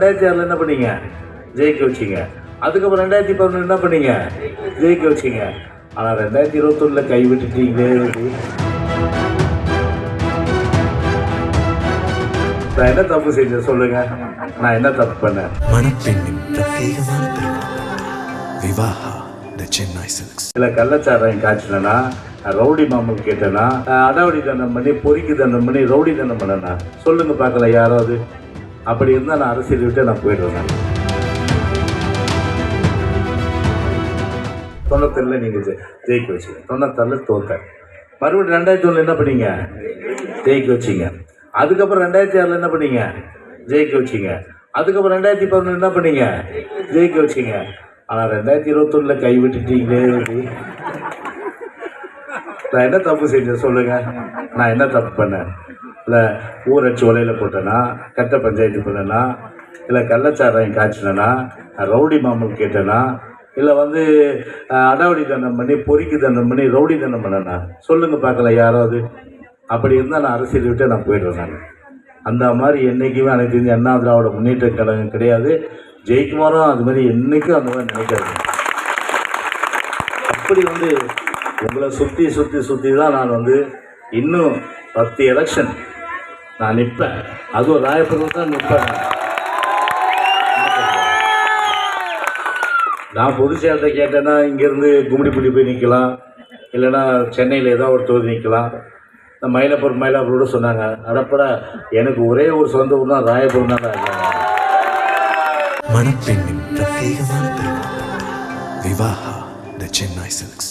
ரெண்டாயிரத்தி ஆறில் என்ன பண்ணீங்க? ஜெயிக்க வச்சீங்க. அதுக்கப்புறம் ரெண்டாயிரத்தி பதினொன்று என்ன பண்ணீங்க? ஜெயிக்க வச்சீங்க. ஆனால் ரெண்டாயிரத்தி இருபத்தொன்னில் கை விட்டுட்டீங்களே நான் என்ன தப்பு செஞ்சேன் சொல்லுங்க. நான் என்ன தப்பு பண்ணேன்? மணப்பெண்ணின் பிரத்யேகமான த சென்னை சில்க்ஸ். இல்லை கள்ளச்சாராயம் காய்ச்சினா ரவுடி மாமல் கேட்டேனா அடாவடி தண்டம் பண்ணி பொறுக்கி தண்டம் பண்ணி ரவுடி தண்டம் பண்ணனா சொல்லுங்க பார்க்கல யாராவது. அப்படி இருந்தால் நான் அரசியல் விட்டு நான் போயிடுவேன் தொண்ணூத்தொன்னில் நீங்கள் ஜெயிக்க வச்சுங்க. தொண்ணூத்தாறில் தோத்தேன் மறுபடியும் ரெண்டாயிரத்தி ஒன்று என்ன பண்ணீங்க? ஜெயிக்க வச்சிங்க. அதுக்கப்புறம் ரெண்டாயிரத்தி ஆறில் என்ன பண்ணீங்க? ஜெயிக்க வச்சிங்க. அதுக்கப்புறம் ரெண்டாயிரத்தி பதினொன்று என்ன பண்ணீங்க? ஜெயிக்க வச்சிங்க. ஆனால் ரெண்டாயிரத்தி இருபத்தொன்னில் கை விட்டுட்டீங்களே. நான் என்ன தப்பு செஞ்சேன்? சொல்லுங்கள் நான் என்ன தப்பு பண்ணேன்? இல்லை ஊராட்சி உலையில் போட்டேன்னா கட்ட பஞ்சாயத்து பண்ணேனா இல்லை கள்ளச்சாராயம் காய்ச்சினேனா ரவுடி மாமல் கேட்டேனா இல்லை வந்து அடாவடி தண்டம் பண்ணி பொறிக்கு தண்டம் பண்ணி ரவுடி தண்டம் பண்ணேனா? சொல்லுங்கள் பார்க்கல யாராவது. அப்படி இருந்தால் நான் அரசியல் விட்டு நான் போயிடுறேன் நான். அந்த மாதிரி என்றைக்குமே அனைத்து இந்திய அண்ணா திராவிட முன்னேற்ற கழகம் கிடையாது. ஜெயக்குமாரும் அது மாதிரி என்றைக்கும் அந்த மாதிரி நினைக்காது அப்படி வந்து உங்களை சுற்றி சுற்றி சுற்றி தான் நான் வந்து இன்னும் பத்து எலெக்ஷன் நான் நிற்பேன் அதுவும் ராயபுரம் தான் நிற்பேன் நான் பொதுச்சேர்த்தை கேட்டேன்னா இங்கேருந்து கும்மிடிப்பள்ளி போய் நிற்கலாம் இல்லைன்னா சென்னையில் ஏதோ ஒரு தொகுதி நிற்கலாம் நான் மயிலாப்பூர் மயிலாப்பூரோட சொன்னாங்க. அடப்பட எனக்கு ஒரே ஒரு சொந்த ஊர் தான் ராயபுரம் தான் மணப்பெண்ணின் பிரத்யேகமான விவாஹா த சென்னை சில்க்ஸ்.